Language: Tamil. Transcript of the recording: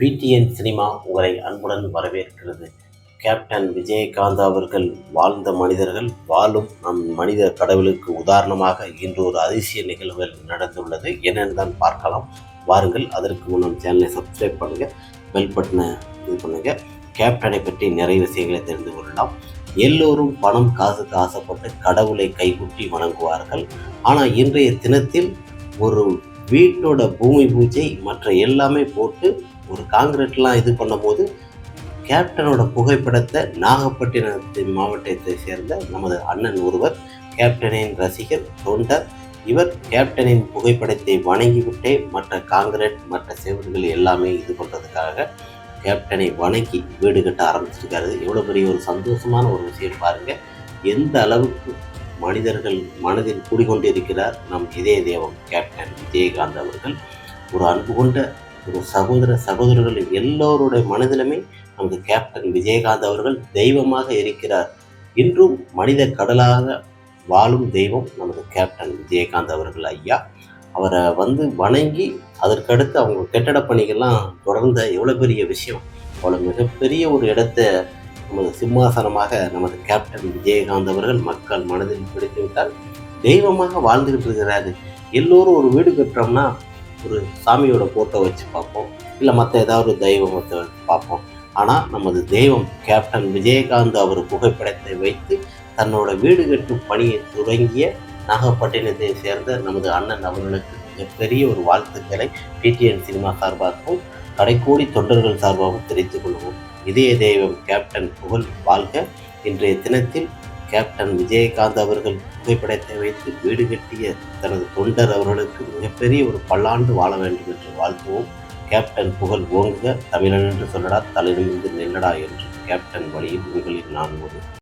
பிடிஎன் சினிமா உங்களை அன்புடன் வரவேற்கிறது. கேப்டன் விஜயகாந்த் அவர்கள் வாழ்ந்த மனிதர்கள் வாழும் நம் மனித கடவுளுக்கு உதாரணமாக இன்று ஒரு அதிசய நிகழ்வுகள் நடந்துள்ளது. என்னென்னு தான் பார்க்கலாம். வாருங்கள் அதற்கு முன் நம் சேனலை சப்ஸ்கிரைப் பண்ணுங்கள் பெல் பட்டனை இது பண்ணுங்கள் கேப்டனை பற்றி நிறைய விஷயங்களை தெரிந்து கொள்ளலாம். எல்லோரும் பணம் காசுக்கு ஆசைப்பட்டு கடவுளை கைகுட்டி வணங்குவார்கள். ஆனால் இன்றைய தினத்தில் ஒரு வீட்டோட பூமி பூஜை மற்ற எல்லாமே போட்டு ஒரு காங்கிரீட்லாம் இது பண்ணும்போது கேப்டனோட புகைப்படத்தை நாகப்பட்டினத்தின் மாவட்டத்தை சேர்ந்த நமது அண்ணன் ஒருவர் கேப்டனின் ரசிகர் தொண்டர். இவர் கேப்டனின் புகைப்படத்தை வணங்கிவிட்டே மற்ற காங்கிரீட் மற்ற செவன்கள் எல்லாமே இது பண்ணுறதுக்காக கேப்டனை வணங்கி வீடு கட்ட ஆரம்பிச்சிருக்காரு. எவ்வளோ பெரிய ஒரு சந்தோஷமான ஒரு விஷயம் பாருங்கள் எந்த அளவுக்கு மனிதர்கள் மனதில் கூடிக்கொண்டிருக்கிறார் நம் இதய தேவம் கேப்டன் விஜயகாந்த் அவர்கள். ஒரு அன்பு கொண்ட ஒரு சகோதர சகோதரர்கள் எல்லோருடைய மனதிலுமே நமது கேப்டன் விஜயகாந்த் அவர்கள் தெய்வமாக இருக்கிறார். இன்றும் மனித கடலாக வாழும் தெய்வம் நமது கேப்டன் விஜயகாந்த் அவர்கள் ஐயா. அவரை வந்து வணங்கி அதற்கடுத்து அவங்க கட்டட பணிகள்லாம் தொடர்ந்த எவ்வளோ பெரிய விஷயம். அவ்வளோ மிகப்பெரிய ஒரு இடத்த நமது சிம்மாசனமாக நமது கேப்டன் விஜயகாந்த் அவர்கள் மக்கள் மனதில் பிடித்து விட்டால் தெய்வமாக வாழ்ந்துகிட்டு இருக்கிறாரு எல்லோரும் ஒரு வீடு கட்டுறோம்னா ஒரு சாமியோட ஃபோட்டோ வச்சு பார்ப்போம். இல்லை மற்ற ஏதாவது ஒரு தெய்வத்தை வச்சு பார்ப்போம். ஆனால் நமது தெய்வம் கேப்டன் விஜயகாந்த் அவர் புகைப்படத்தை வைத்து தன்னோட வீடு கட்டும் பணியை தொடங்கிய நாகப்பட்டினத்தை சேர்ந்த நமது அண்ணன் அவர்களுக்கு மிகப்பெரிய ஒரு வாழ்த்துக்களை பிடிஎன் சினிமா சார்பாகவும் கடைக்கோடி தொண்டர்கள் சார்பாகவும் தெரிவித்துக் கொள்வோம். இதய தெய்வம் கேப்டன் புகழ் வாழ்க. இன்றைய தினத்தில் கேப்டன் விஜயகாந்த் அவர்கள் புகைப்படத்தை வைத்து வீடு கட்டிய தனது தொண்டர் அவர்களுக்கு மிகப்பெரிய ஒரு பல்லாண்டு வாழ வேண்டும் என்று வாழ்த்துவோம். கேப்டன் புகழ் ஓங்குக. தமிழன் என்று சொல்லடா தலைநிமிந்து நில்லடா என்று கேப்டன் வழியில் உங்களில் நான் ஒரு